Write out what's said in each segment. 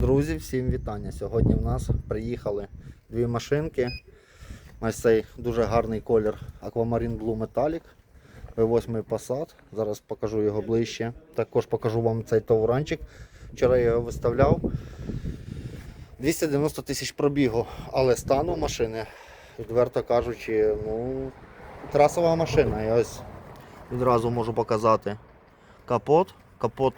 Друзі, всім вітання. Сьогодні в нас приїхали дві машинки. Ось цей дуже гарний колір Aquamarine Blue Metallic. V8 Passat. Зараз покажу його ближче. Також покажу вам цей тауранчик. Вчора я його виставляв. 290 тисяч пробігу, але стану машини, відверто кажучи, ну, трасова машина. Я ось відразу можу показати капот. Капот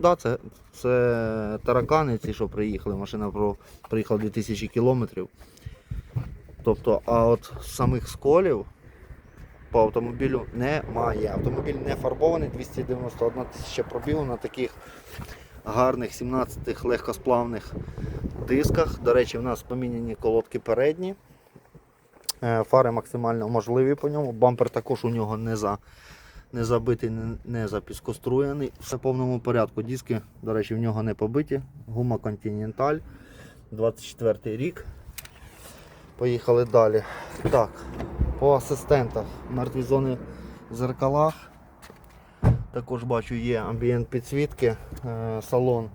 Да, це, це таракани, ці, що приїхали. Машина про, приїхала 2000 кілометрів. Тобто, а от самих сколів по автомобілю немає. Автомобіль не фарбований, 291 тисяча пробігу на таких гарних 17 легкосплавних дисках. До речі, в нас поміняні колодки передні. Е, Фари максимально можливі по ньому. Бампер також у нього не за не забитий, не, запіскоструєний. Все в повному порядку. Диски, до речі, в нього не побиті. Гума Continental. 24 рік. Поїхали далі. Так, по асистентах. Мертві зони в зеркалах. Також бачу є амбієнт підсвітки, е, салон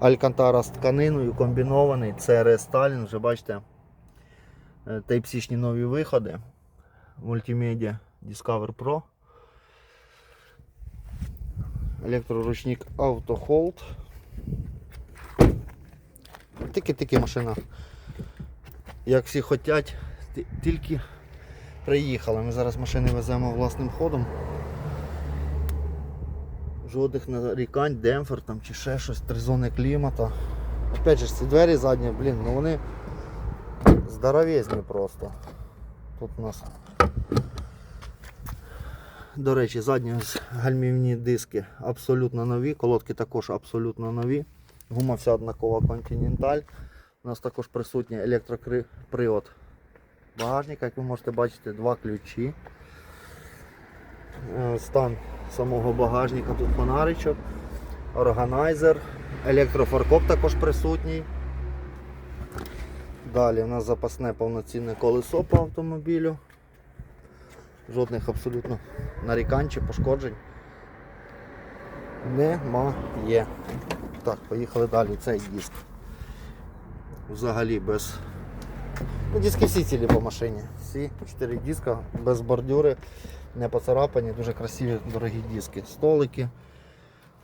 Алькантара з тканиною комбінований, CRS Stalin, вже бачите, Type-C нові виходи. Мультимедіа Discover Pro. Електроручник Hold. Тільки-тільки машина. Як всі хочуть, тільки приїхали. Ми зараз машини веземо власним ходом. Жодних нарікань, демпфер там чи ще щось, три зони клімата. Опять же, ці двері задні, блін, ну вони здоровезні просто. Тут у нас до речі, задні гальмівні диски абсолютно нові, колодки також абсолютно нові. Гума вся однакова Continental. У нас також присутній електропривод багажника, як ви можете бачити, два ключі. Е, Стан самого багажника, тут фонаричок, органайзер, електрофаркоп також присутній. Далі у нас запасне повноцінне колесо по автомобілю. Жодних абсолютно нарікань чи пошкоджень немає. Так, поїхали далі. Цей диск. Взагалі без. Ну, диски всі цілі по машині. Всі 4 диска, без бордюри, не поцарапані, дуже красиві, дорогі диски. Столики,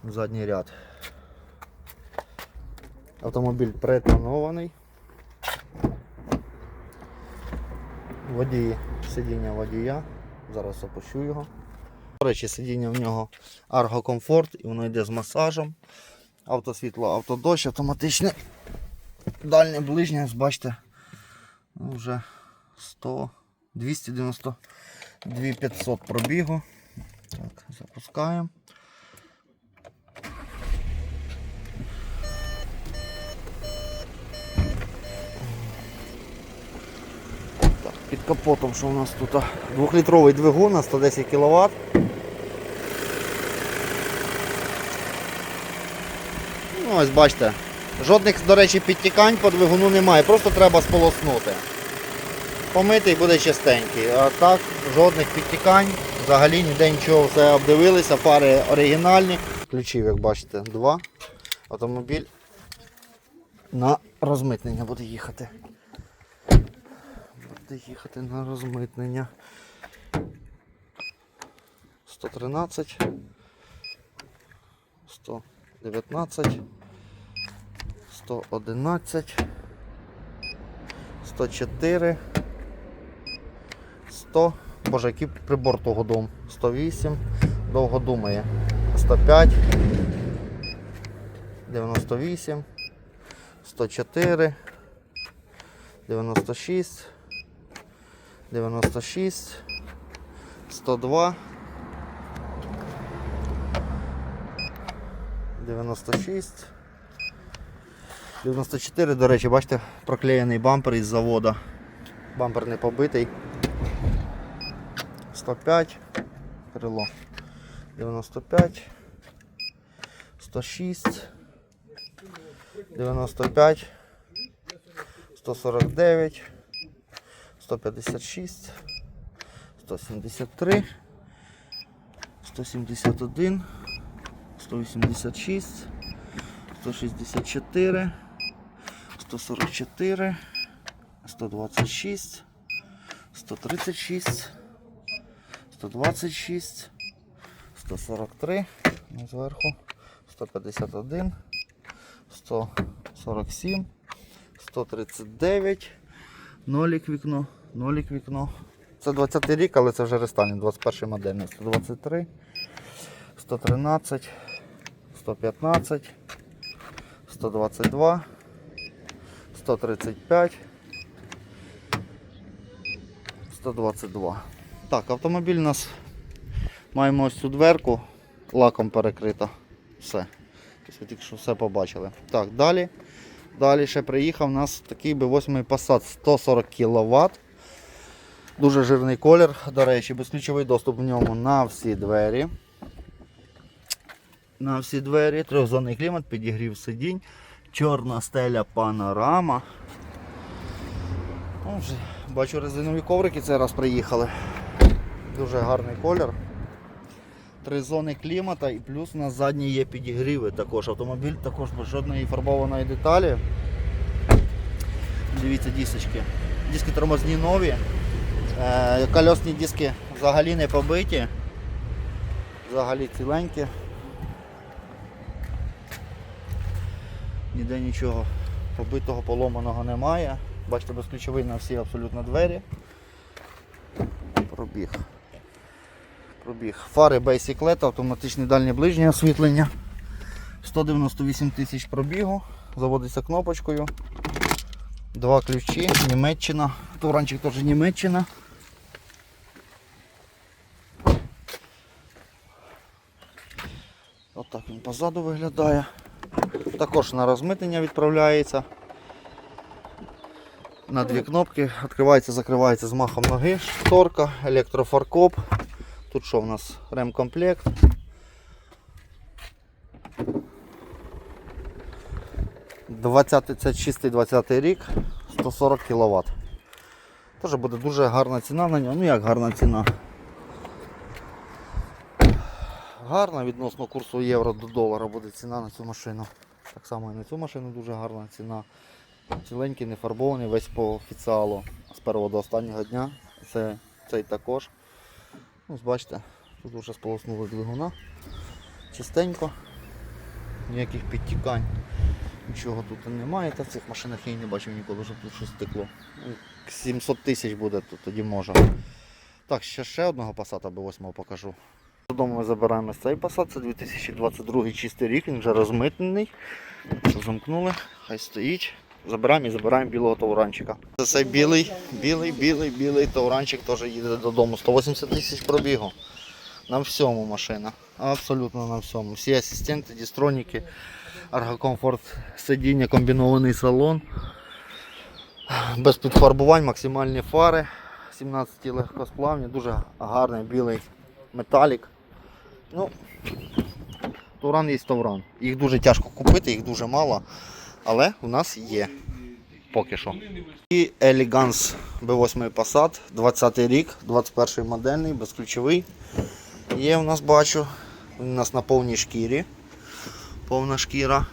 задній ряд. Автомобіль претонований. Водії, сидіння водія. Зараз опущу його. До речі, сидіння в нього Comfort і воно йде з масажем. Автосвітло, автодощ, автоматичне. Дальнє ближнє, бачите, ну, вже 100, 292 500 пробігу. Так, запускаємо. Під капотом, що у нас тут? Двохлітровий двигун на 110 кВт. Ну, ось бачите. Жодних, до речі, підтікань по двигуну немає, просто треба сполоснути. Помитий буде чистенький. А так, жодних підтікань, взагалі ніде нічого, все обдивилися, фари оригінальні. Ключів, як бачите, два. Автомобіль на розмитнення буде їхати. Буде їхати на розмитнення. 113, 119, 111, 104, 100. Боже, який прибор того дому? 108, довго думає. 105, 98, 104, 96, 96, 102, 96, 94, до речі, бачите, проклеєний бампер із завода. Бампер не побитий. 105, крило 95, 106, 95, 149, 156, 173, 171, 186, 164, 144, 126, 136, 126, 143, ну, зверху, 151, 147, 139, нолік вікно, нолік вікно. Це 20 рік, але це вже рестайлінг, 21 модельний. 123, 113, 115, 122, 135, 122. Так, автомобіль у нас маємо ось цю дверку, лаком перекрита. Все. Ви тільки що все побачили. Так, далі. Далі ще приїхав у нас такий B8 Passat 140 кВт. Дуже жирний колір, до речі, безключовий доступ в ньому на всі двері. На всі двері, трьохзонний клімат, підігрів сидінь, чорна стеля панорама. Ну, вже бачу резинові коврики цей раз приїхали. Дуже гарний колір. Три зони клімата і плюс у нас задні є підігріви також. Автомобіль також без жодної фарбованої деталі. Дивіться дісочки. Диски тормозні нові. Е, Кольосні диски взагалі не побиті. Взагалі ціленькі. Ніде нічого побитого, поломаного немає. Бачите, безключовий на всі абсолютно двері. Пробіг. Пробіг. Фари Basic LED, автоматичне дальнє ближнє освітлення. 198 тисяч пробігу. Заводиться кнопочкою. Два ключі, Німеччина. Туранчик теж Німеччина. Отак він позаду виглядає. Також на розмитнення відправляється. На дві кнопки. Відкривається, закривається з махом ноги, шторка, електрофаркоп. Тут що в нас? Ремкомплект. Це чистий 20 рік, 140 кВт. Теж буде дуже гарна ціна на нього. Ну як гарна ціна? Гарна відносно курсу євро до долара буде ціна на цю машину. Так само і на цю машину дуже гарна ціна. Ціленький, не фарбований, весь по офіціалу з першого до останнього дня. Це, цей також. Ну, бачите, тут вже сполоснули двигуна. Чистенько, ніяких підтікань, нічого тут немає. Та в цих машинах я і не бачив ніколи, щоб тут щось стекло. Ну, 700 тисяч буде, то тоді може. Так, ще, ще одного Passat B8 покажу. Додому ми забираємо цей Passat, це 2022 чистий рік, він вже розмитнений. Замкнули, хай стоїть. Забираємо і забираємо білого тауранчика. Це цей білий, білий, білий, білий тауранчик теж їде додому. 180 тисяч пробігу. На всьому машина. Абсолютно на всьому. Всі асистенти, дістроніки, аргокомфорт, сидіння, комбінований салон. Без підфарбувань, максимальні фари. 17 легкосплавні, дуже гарний білий металік. Ну, Тауран є Тауран. Їх дуже тяжко купити, їх дуже мало, але у нас є поки що. І Elegance B8 Passat, 20 рік, 21 модельний, безключовий. Є у нас бачу. У нас на повній шкірі. Повна шкіра.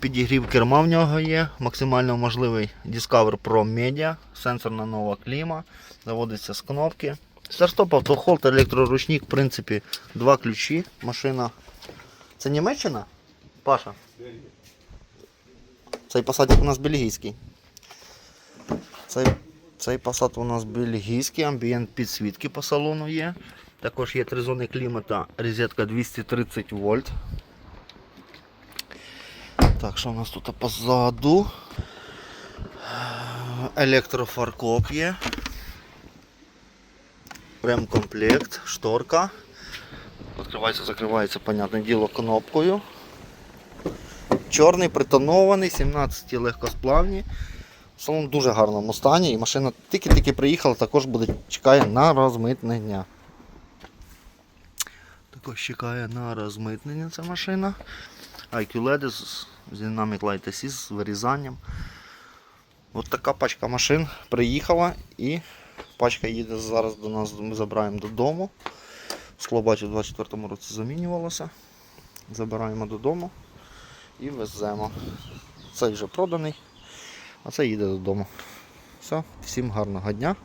Підігрів керма в нього є, максимально можливий Discover Pro Media, сенсорна нова кліма, заводиться з кнопки. Старстоп, автохолд, електроручник, в принципі, два ключі, машина. Це Німеччина? Паша? Цей посадик у нас бельгійський. Цей, цей посад у нас бельгійський, амбієнт підсвітки по салону є. Також є три зони клімата, розетка 230 вольт. Так, що у нас тут позаду? Електрофаркоп є. Ремкомплект, шторка. Відкривається, закривається, понятне діло, кнопкою. Чорний, притонований, 17 легкосплавні. Салон в дуже гарному стані і машина тільки-тільки приїхала, також буде чекає на розмитнення. Також чекає на розмитнення ця машина. IQ LED з Dynamic Light Assist з вирізанням. От така пачка машин приїхала і пачка їде зараз до нас, ми забираємо додому. Скло бачу в 24-му році замінювалося. Забираємо додому і веземо. Цей вже проданий, а це їде додому. Все, всім гарного дня.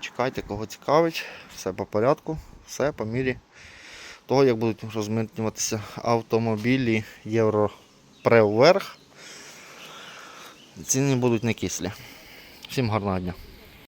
Чекайте, кого цікавить, все по порядку, все по мірі того, як будуть розмитнюватися автомобілі Європрев вверх. Ціни будуть не кислі. Всім гарного дня.